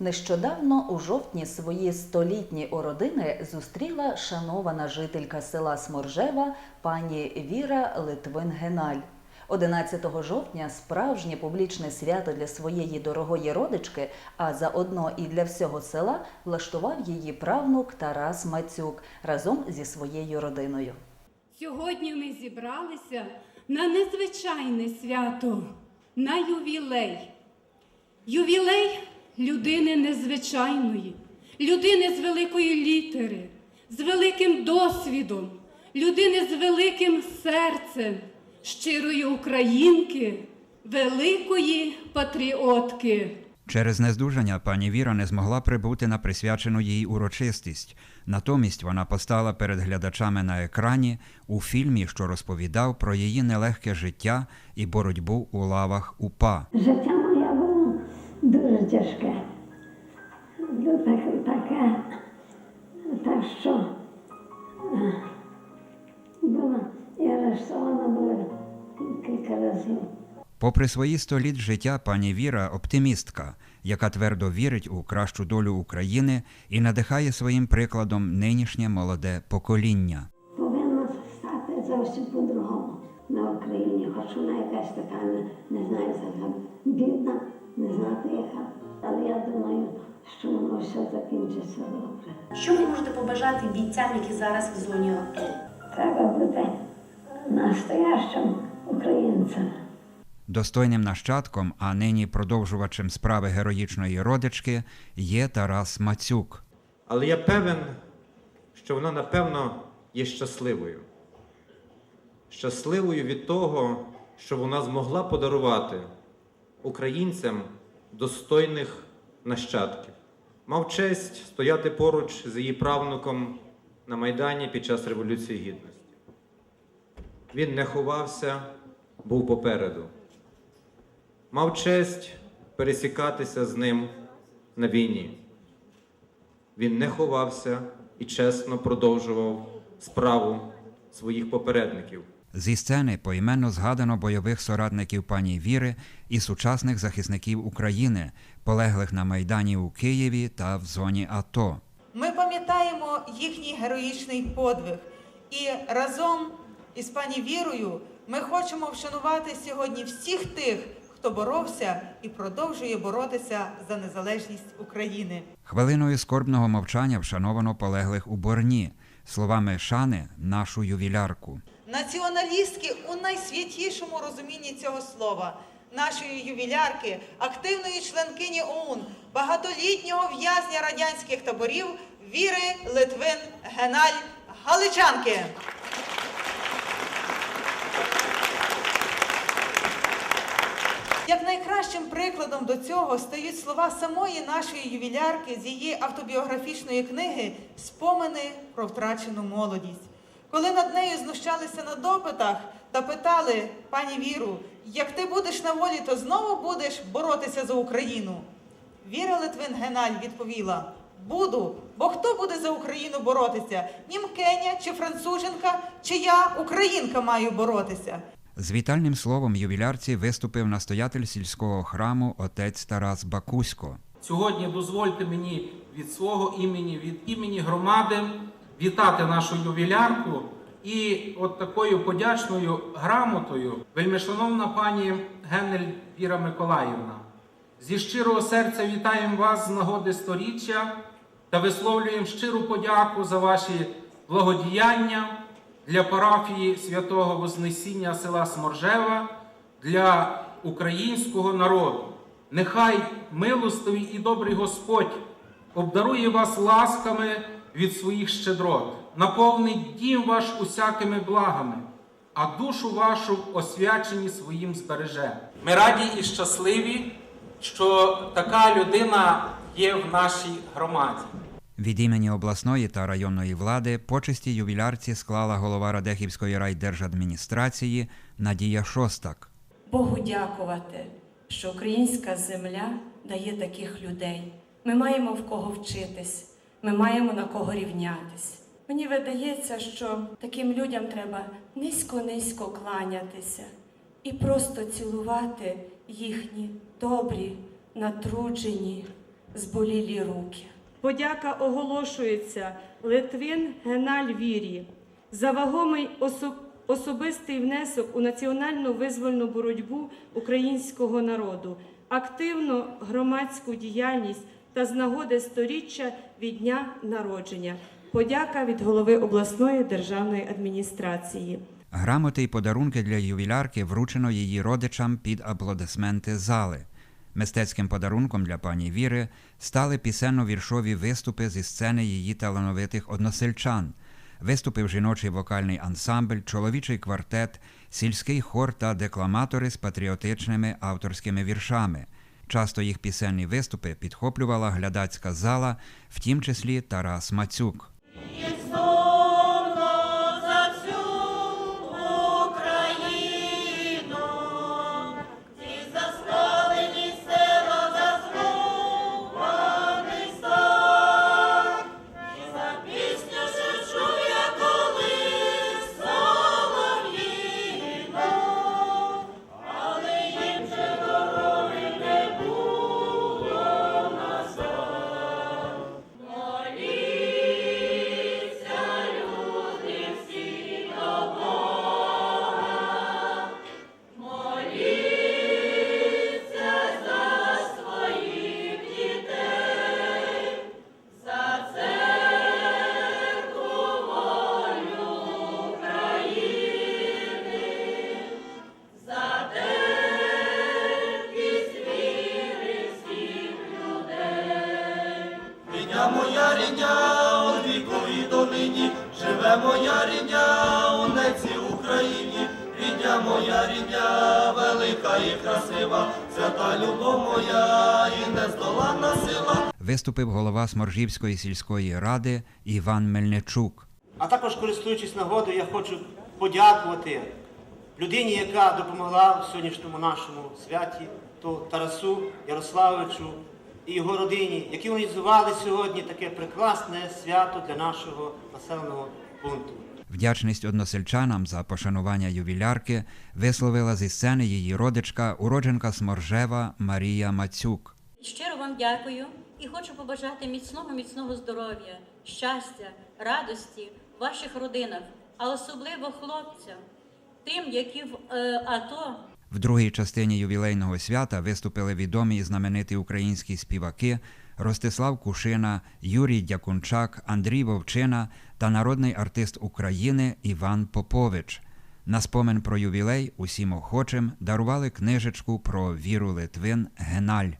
Нещодавно у жовтні свої столітні ородини зустріла шанована жителька села Сморжева пані Віра Литвин-Геналь. 11 жовтня справжнє публічне свято для своєї дорогої родички, а заодно і для всього села влаштував її правнук Тарас Мацюк разом зі своєю родиною. Сьогодні ми зібралися на незвичайне свято, на ювілей. Ювілей людини незвичайної, людини з великої літери, з великим досвідом, людини з великим серцем, щирої українки, великої патріотки. Через нездужання пані Віра не змогла прибути на присвячену їй урочистість. Натомість вона постала перед глядачами на екрані у фільмі, що розповідав про її нелегке життя і боротьбу у лавах УПА. Життя тяжке. Ну, так- Таке, так що е, була і арештована була кілька разів. Попри свої сто літ життя, пані Віра оптимістка, яка твердо вірить у кращу долю України і надихає своїм прикладом нинішнє молоде покоління. Все закінчиться добре. Що ви можете побажати бійцям, які зараз в зоні АТО? Треба бути настоящим українцем. Достойним нащадком, а нині продовжувачем справи героїчної родички є Тарас Мацюк. Але я певен, що вона напевно є щасливою. Щасливою від того, що вона змогла подарувати українцям достойних нащадків. Мав честь стояти поруч з її правнуком на Майдані під час Революції Гідності. Він не ховався, був попереду. Мав честь пересікатися з ним на війні. Він не ховався і чесно продовжував справу своїх попередників. Зі сцени поіменно згадано бойових соратників пані Віри і сучасних захисників України, полеглих на Майдані у Києві та в зоні АТО. Ми пам'ятаємо їхній героїчний подвиг. І разом із пані Вірою ми хочемо вшанувати сьогодні всіх тих, хто боровся і продовжує боротися за незалежність України. Хвилиною скорбного мовчання вшановано полеглих у Борні, словами шани нашу ювілярку. Націоналістки у найсвятішому розумінні цього слова, нашої ювілярки, активної членкині ОУН, багатолітнього в'язня радянських таборів Віри Литвин Геналь Галичанки. Як найкращим прикладом до цього стають слова самої нашої ювілярки з її автобіографічної книги Спомини про втрачену молодість. Коли над нею знущалися на допитах та питали пані Віру, як ти будеш на волі, то знову будеш боротися за Україну. Віра Литвин Геналь відповіла: Буду, бо хто буде за Україну боротися? Німкеня чи француженка, чи я, українка, маю боротися. З вітальним словом ювілярці виступив настоятель сільського храму отець Тарас Бакусько. Сьогодні дозвольте мені від свого імені, від імені громади вітати нашу ювілярку і от такою подячною грамотою, вельмишановна пані Генель Віра Миколаївна. Зі щирого серця вітаємо вас з нагоди сторіччя та висловлюємо щиру подяку за ваші благодіяння для парафії святого Вознесіння села Сморжева для українського народу. Нехай милостивий і добрий Господь обдарує вас ласками від своїх щедрот, наповнить дім ваш усякими благами, а душу вашу в освяченні своїм збереже. Ми раді і щасливі, що така людина є в нашій громаді. Від імені обласної та районної влади почесті ювілярці склала голова Радехівської райдержадміністрації Надія Шостак. Богу дякувати, що українська земля дає таких людей. Ми маємо в кого вчитись, ми маємо на кого рівнятись. Мені видається, що таким людям треба низько-низько кланятися і просто цілувати їхні добрі, натруджені зболілі руки. Подяка оголошується Литвин Геналь Вірі за вагомий осо- особистий внесок у національну визвольну боротьбу українського народу, активну громадську діяльність та з нагоди сторіччя від дня народження. Подяка від голови обласної державної адміністрації. Грамоти й подарунки для ювілярки вручено її родичам під аплодисменти зали. Мистецьким подарунком для пані Віри стали пісенно-віршові виступи зі сцени її талановитих односельчан. Виступив жіночий вокальний ансамбль, чоловічий квартет, сільський хор та декламатори з патріотичними авторськими віршами. Часто їх пісенні виступи підхоплювала глядацька зала, в тім числі Тарас Мацюк. Рідня моя рідня, у вікові донині, живе моя рідня у неці Україні. Рідня моя рідня, велика і красива, свята любов моя і нездоланна сила. Виступив голова Сморжівської сільської ради Іван Мельничук. А також, користуючись нагодою, я хочу подякувати людині, яка допомогла в сьогоднішньому нашому святі, то Тарасу Ярославовичу і його родині, які організували сьогодні таке прекрасне свято для нашого населеного пункту. Вдячність односельчанам за пошанування ювілярки висловила зі сцени її родичка, уродженка Сморжева Марія Мацюк. Щиро вам дякую і хочу побажати міцного, міцного здоров'я, щастя, радості в ваших родинах, а особливо хлопцям, тим, які в е, АТО В другій частині ювілейного свята виступили відомі і знамениті українські співаки Ростислав Кушина, Юрій Дякунчак, Андрій Вовчина та народний артист України Іван Попович. На спомин про ювілей усім охочим дарували книжечку про Віру Литвин Геналь.